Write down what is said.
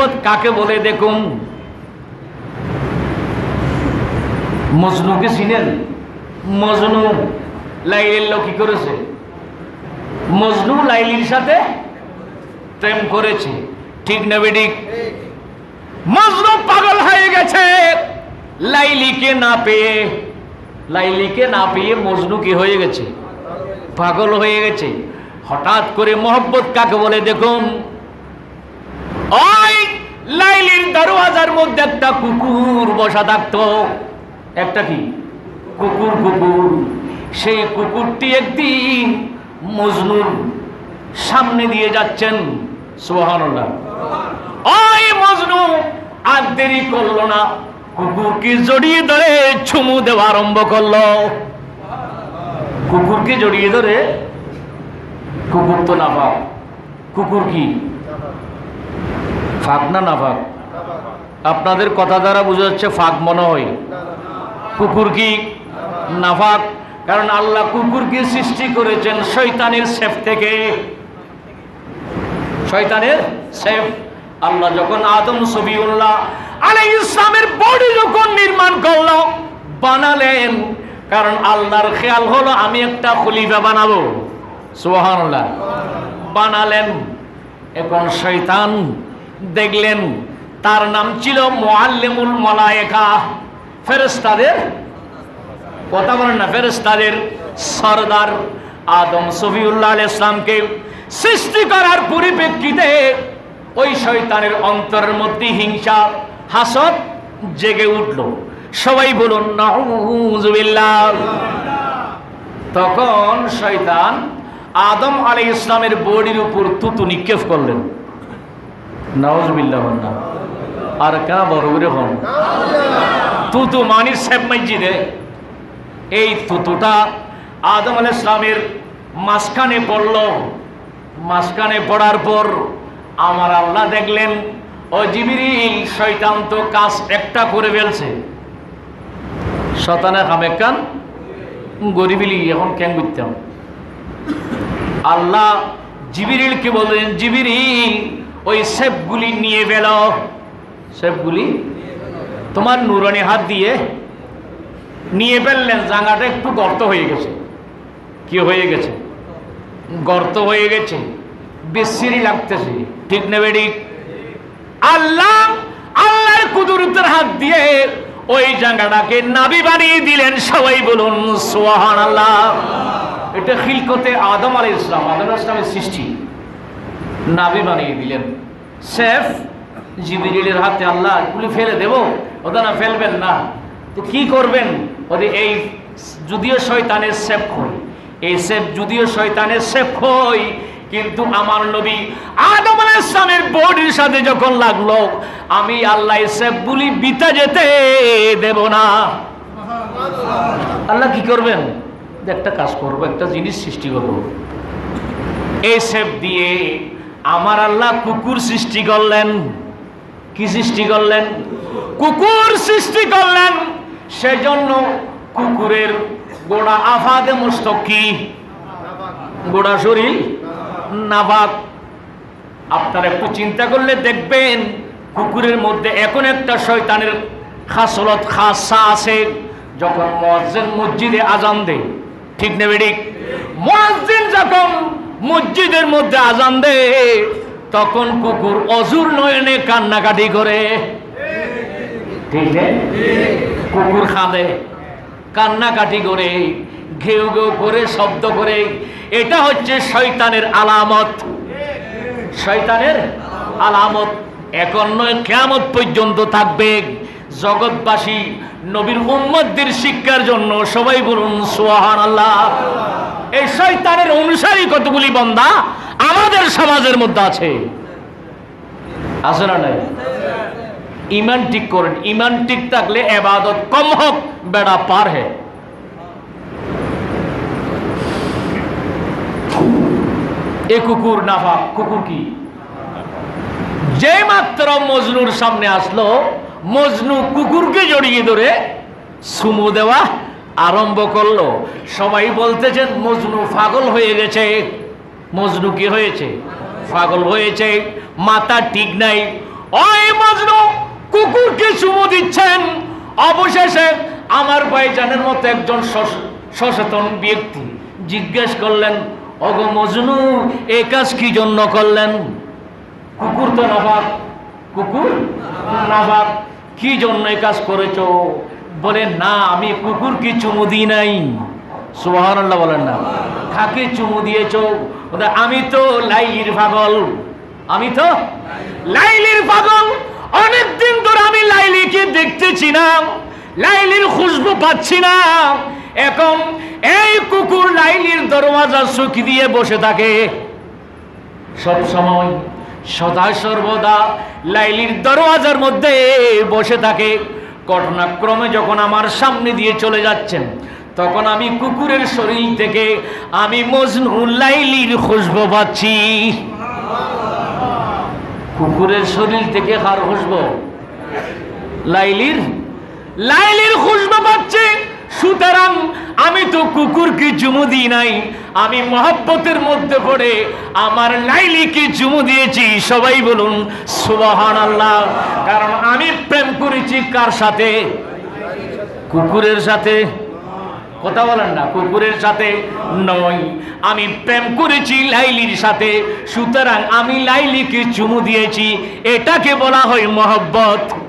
মোহব্বত কাকে বলে দেখুন? মজনুকে চিনেন? মজনু লাইলের কি করেছে? মজনু লাইলির সাথে প্রেম করেছে। ঠিক না বেডিক মজনু পাগল হয়ে গেছে। লাইলিকে না পেয়ে, লাইলিকে না পেয়ে মজনু কি হয়ে গেছে? পাগল হয়ে গেছে। হঠাৎ করে মোহব্বত কাকে বলে দেখুন ওই লাইলির দরওয়াজার মধ্যে একটা কুকুর বসা থাকতো। একটা কি? কুকুর কুকুর। সেই কুকুরটি একদিন মজনুর সামনে দিয়ে যাচ্ছেন। সুবহানাল্লাহ। ওই মজনু আর দেরি করল না। কুকুরকে জড়িয়ে ধরে চুমু দেওয়া আরম্ভ করল। কুকুরকে জড়িয়ে ধরে কুকুর তো না পাক কুকুর কি? ফাঁক না না ফাঁক আপনাদের কথা দ্বারা বোঝা যাচ্ছে ফাঁক মনে হয়। কুকুর কি নাফাক? কারণ আল্লাহ কুকুরকে সৃষ্টি করেছেন? শৈতানের সেফ থেকে। শয়তানের সেফ। আল্লাহ যখন আদম সবিউল্লাহ আলাই ইসলামের বডি যখন নির্মাণ করল, বানালেন। কারণ আল্লাহর খেয়াল হলো, আমি একটা খলিফা বানাবো। সুবহানাল্লাহ। বানালেন। এখন শৈতান দেখলেন তার নাম ছিল মুআল্লিমুল মালায়েকা। ফেরেশতাদের কথা বলেন না, ফেরেশতাদের সরদার আদম সফিউল্লাহ ইসলামকে সৃষ্টি করার পরিপ্রেক্ষিতে ওই শয়তানের অন্তরের মধ্যে হিংসা হাসত জেগে উঠল। সবাই বলুন তখন শয়তান আদম আলী ইসলামের বডির উপর তুতু নিক্ষেপ করলেন। নাউজুবিল্লাহ না আর কেন বড় করে হন? তুতু মানির সাহেব মসজিদে। এই তুতুটা আদম আল ইসলামের মাঝখানে পড়ল। মাঝখানে পড়ার পর আমার আল্লাহ দেখলেন, ও জিবিরিল, শয়তান তো কাজ একটা করে ফেলছে। শতানে খামেকান গরিবিলি এখন কেন করতাম আল্লাহ জিবিরিলকে বললেন, জিবিরিল, ওই সেপগুলি নিয়ে ফেল। সেপগুলি তোমার নুরানি হাত দিয়ে নিয়ে ফেললেন, জাঙ্গাটা একটু গর্ত হয়ে গেছে। কি হয়ে গেছে? গর্ত হয়ে গেছে, বিশ্রী লাগতেছে, ঠিক নেবে আল্লাহ, আল্লাহর কুদরতের হাত দিয়ে ওই জায়গাটাকে নাবি বানিয়ে দিলেন, সবাই বলুন সোহান আল্লাহ এটা খিলকতে আদম আলী ইসলাম আদম ইসলামের সৃষ্টি। নাবি বানিয়ে দিলেন। সেফ জিবিরিলের হাতে আল্লাহ গুলি ফেলে দেব ওটা না ফেলবেন না। তো কি করবেন? ওদের এই যদিও শয়তানের সেফ হই এই সেফ যদিও শয়তানের সেফ হই কিন্তু আমার নবী আদম ইসলামের বডির সাথে যখন লাগল, আমি আল্লাহ সেফ বলি বিতা যেতে দেব না। আল্লাহ কি করবেন? একটা কাজ করব, একটা জিনিস সৃষ্টি করব। এই সেফ দিয়ে আমার আল্লাহ কুকুর সৃষ্টি করলেন। কি সৃষ্টি করলেন? কুকুর সৃষ্টি করলেন। সেজন্য কুকুরের গোড়া আফাদে মস্তক। কি গোড়া শরীর নাবাক আপনারা একটু চিন্তা করলে দেখবেন, কুকুরের মধ্যে এখন একটা শয়তানের খাসলত খাসা আছে, যখন মসজিদ মসজিদে আজান দেয়। ঠিক নেবে ঠিক মসজিদ যখন মসজিদের মধ্যে আজান দেয় তখন কুকুর অজুর নয়নে কান্নাকাটি করে। কুকুর খাঁদে, কান্নাকাটি করে, ঘেউ ঘেউ করে, শব্দ করে। এটা হচ্ছে শয়তানের আলামত। শয়তানের আলামত। এখন নয় কেয়ামত পর্যন্ত থাকবে। জগৎবাসী, নবীর উম্মতদের শিক্ষার জন্য সবাই বলুন সোহান আল্লাহ এই শয়তানের অনুসারী কতগুলি বন্দা? আমাদের সমাজের মধ্যে আছে। আছে না নাই? ইমান ঠিক করেন। ইমান ঠিক থাকলে এবাদত কম হোক, বেড়া পার হে। এ কুকুর নাফা কুকুর কি? যে মাত্র মজনুর সামনে আসলো, মজনু কুকুরকে জড়িয়ে ধরে সুমু দেওয়া আরম্ভ করল। সবাই বলতেছেন, মজনু পাগল হয়ে গেছে। মজনু কি হয়েছে? পাগল হয়েছে, মাথা ঠিক নাই। ওই মজনু কুকুরকে চুমু দিচ্ছেন। অবশেষে আমার ভাইজানের মতো একজন সচেতন ব্যক্তি জিজ্ঞেস করলেন অগো মজনু, এ কাজ কি জন্য করলেন? কুকুর তো নাভাব কুকুর? নাভাব কি জন্য এই কাজ করেছ? বলে, না, আমি কুকুরকে চুমু দিই নাই। সুবহানাল্লাহ, বলেন না। কাকে চুমু দিয়েছ? আমি তো লাইলির পাগল। আমি তো লাইলির পাগল? অনেকদিন ধরে আমি লাইলিকে দেখতেছি না। লাইলির খুশবু পাচ্ছি না। এখন এই কুকুর লাইলির দরওয়াজা চুকি দিয়ে বসে থাকে। সব সময় সদা সর্বদা লাইলির দরওয়াজার মধ্যে বসে থাকে। ঘটনাক্রমে যখন আমার সামনে দিয়ে চলে যাচ্ছেন তখন আমি কুকুরের শরীর থেকে আমি মজনু লাইলির খুশবু পাচ্ছি। কুকুরের শরীর থেকে কার খুশবু? লাইলির? লাইলির খুশবু পাচ্ছে। সুতরাং আমি তো কুকুরকে চুমু দিই নাই। আমি মহব্বতের মধ্যে পড়ে আমার লাইলিকে চুমু দিয়েছি। সবাই বলুন সুবাহান আল্লাহ কারণ আমি প্রেম করেছি কার সাথে? কুকুরের সাথে। কথা বলেন না, কুকুরের সাথে নয়। আমি প্রেম করেছি লাইলির সাথে, সুতরাং আমি লাইলিকে চুমু দিয়েছি। এটাকে বলা হয় মহব্বত।